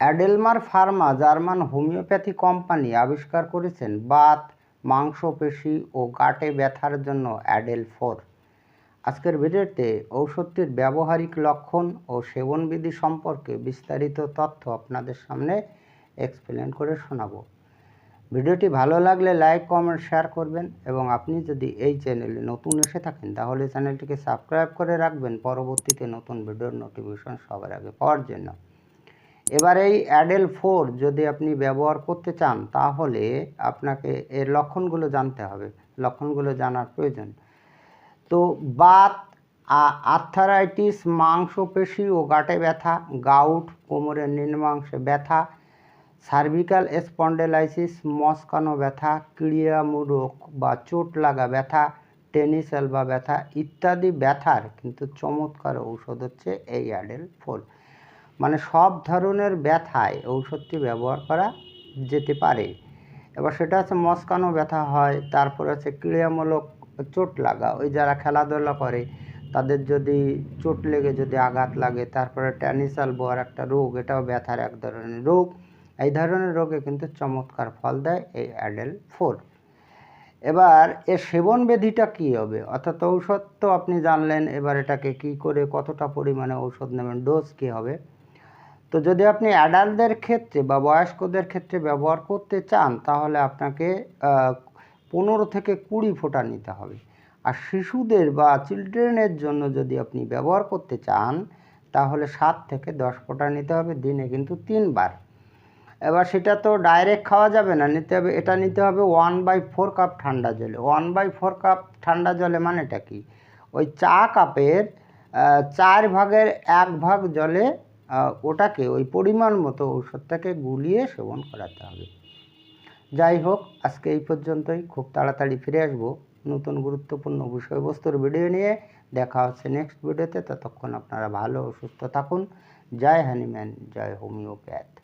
Adelmar pharma German homoeopathy company আবিষ্কার করেছেন বাত, মাংসপেশি ও গাঁটে ব্যথার জন্য অ্যাডেল ফোর। আজকের ভিডিওতে ঔষধটির ব্যবহারিক লক্ষণ ও সেবনবিধি সম্পর্কে বিস্তারিত তথ্য আপনাদের সামনে এক্সপ্লেন করে শোনাবো। ভিডিওটি ভালো লাগলে লাইক কমেন্ট শেয়ার করবেন এবং আপনি যদি এই চ্যানেলে নতুন এসে থাকেন তাহলে চ্যানেলটিকে সাবস্ক্রাইব করে রাখবেন। পরবর্তীতে নতুন ভিডিওর নোটিফিকেশন সবার আগে পাওয়ার জন্য। এবার এই অ্যাডেল ফোর যদি আপনি ব্যবহার করতে চান, তাহলে আপনাকে এর লক্ষণগুলো জানতে হবে। লক্ষণগুলো জানার প্রয়োজন। তো বাত আর্থারাইটিস মাংসপেশি ও গাঁটে ব্যথা গাউট কোমরের নিম্নাংশে ব্যথা সার্ভিক্যাল স্পন্ডেলাইসিস মস্কানো ব্যথা ক্রিয়ামূরক বা চোট লাগা ব্যথা টেনিস এলবা ব্যথা ইত্যাদি ব্যথার কিন্তু চমৎকার ঔষধ হচ্ছে এই অ্যাডেল ফোর মানে সব ধরনের ব্যথায় ঔষধটি ব্যবহার করা যেতে পারে। এবার সেটা হচ্ছে মস্কানো ব্যথা হয়, তারপরে হচ্ছে ক্রিয়ামূলক চোট লাগা। ওই যারা খেলাধুলা করে, তাদের যদি চোট লেগে যদি আঘাত লাগে, তারপরে ট্যানিসাল বোয়ার একটা রোগ, এটাও ব্যথার এক ধরনের রোগ। এই ধরনের রোগে কিন্তু চমৎকার ফল দেয় এই অ্যাডেল ফোর। এবার এর সেবন বেধিটা কী হবে? অর্থাৎ ঔষধ তো আপনি জানলেন, এবার এটাকে কি করে, কতটা পরিমাণে ঔষধ নেবেন, ডোজ কী হবে? তো যদি আপনি অ্যাডাল্টদের ক্ষেত্রে বা বয়স্কদের ক্ষেত্রে ব্যবহার করতে চান, তাহলে আপনাকে পনেরো থেকে কুড়ি ফোঁটা নিতে হবে। আর শিশুদের বা চিলড্রেনের জন্য যদি আপনি ব্যবহার করতে চান, তাহলে সাত থেকে দশ ফোঁটা নিতে হবে, দিনে কিন্তু তিনবার। এবার সেটা তো ডাইরেক্ট খাওয়া যাবে না, নিতে হবে, এটা নিতে হবে ওয়ান বাই ফোর কাপ ঠান্ডা জলে। ওয়ান বাই ফোর কাপ ঠান্ডা জলে মানেটা কি? ওই চা কাপের চার ভাগের এক ভাগ জলে ওটাকে ওই পরিমাণ মতো ঔষধটাকে গুলিয়ে সেবন করাতে হবে। যাই হোক, আজকে এই পর্যন্তই। খুব তাড়াতাড়ি ফিরে আসব নতুন গুরুত্বপূর্ণ বিষয়বস্তুর ভিডিও নিয়ে। দেখা হচ্ছে নেক্সট ভিডিওতে ততক্ষণ আপনারা ভালো ও সুস্থ থাকুন। জয় হ্যানিম্যান জয় হোমিওপ্যাথ।